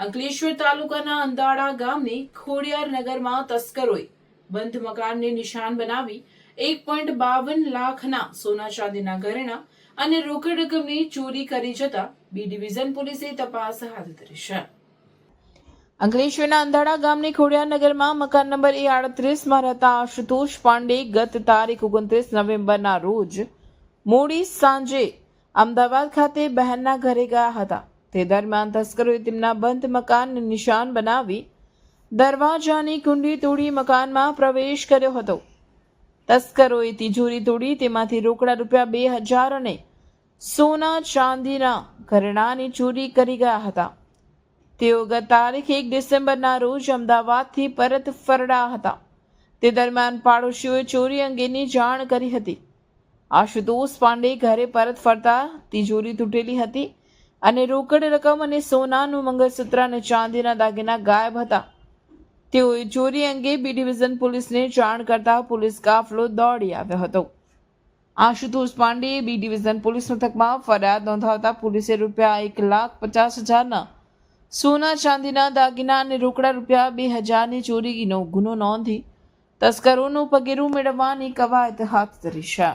અંકલેશ્વર તાલુકાના અંદાડા ગામની ખોડિયાર નગરમાં તસ્કરોએ બંધ મકાનને નિશાન બનાવી એક પોઈન્ટ બાવન લાખના સોના ચાંદીના ઘરેણા અને રોકડ રકમની ચોરી કરી જતા બી ડિવિઝન પોલીસે તપાસ હાથ ધરી છે. અંકલેશ્વરના અંધાડા ગામની ખોડિયારનગરમાં મકાન નંબર એ આડત્રીસમાં રહેતા આશુતોષ પાંડે ગત તારીખ ઓગણત્રીસ નવેમ્બરના રોજ મોડી સાંજે અમદાવાદ ખાતે બહેનના ઘરે ગયા હતા. તે દરમિયાન તસ્કરોએ તેમના બંધ મકાનને નિશાન બનાવી દરવાજાની કુંડી તોડી મકાનમાં પ્રવેશ કર્યો હતો. તસ્કરોએ તિજોરી તોડી તેમાંથી રોકડા રૂપિયા બે હજાર અને સોના ચાંદીના ઘરેણાની ચોરી કરી ગયા હતા. તેઓ ગત તારીખ એક ડિસેમ્બરના રોજ અમદાવાદથી પરત ફરડા હતા. તે દરમિયાન પાડોશીઓએ ચોરી અંગેની જાણ કરી હતી. આશુતોષ પાંડે ઘરે પરત ફરતા તિજોરી તૂટેલી હતી. અને રોકડ રકમ અને સોનાનું મંગળસૂત્ર અને ચાંદીના દાગીના ગાયબ હતા. તેઓએ ચોરી અંગે બી ડિવિઝન પોલીસને જાણ કરતા પોલીસ કાફલો દોડી આવ્યો હતો. આશુતોષ પાંડેએ બી ડિવિઝન પોલીસ મથકમાં ફરિયાદ નોંધાવતા પોલીસે રૂપિયા એક લાખ પચાસ હજારના સોના, ચાંદીના દાગીના અને રોકડા રૂપિયા બે હજારની ચોરીનો ગુનો નોંધી તસ્કરોનું પગેરું મેળવવાની કવાયત હાથ ધરી છે.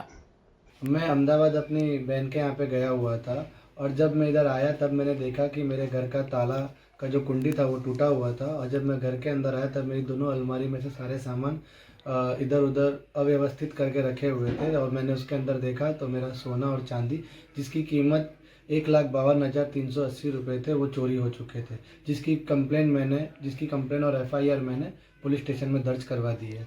અમદાવાદ આપની બહેન કે યહાં પે ગયા હુઆ થા और जब मैं इधर आया, तब मैंने देखा कि मेरे घर का ताला का जो कुंडी था, वो टूटा हुआ था। और जब मैं घर के अंदर आया, तब मेरी दोनों अलमारी में से सारे सामान इधर उधर अव्यवस्थित करके रखे हुए थे। और मैंने उसके अंदर देखा तो मेरा सोना और चांदी, जिसकी कीमत एक लाख बावन हज़ार तीन सौ अस्सी रुपये थे, वो चोरी हो चुके थे। जिसकी कंप्लेन मैंने, जिसकी कंप्लेन और एफआईआर मैंने, पुलिस स्टेशन में दर्ज करवा दी है।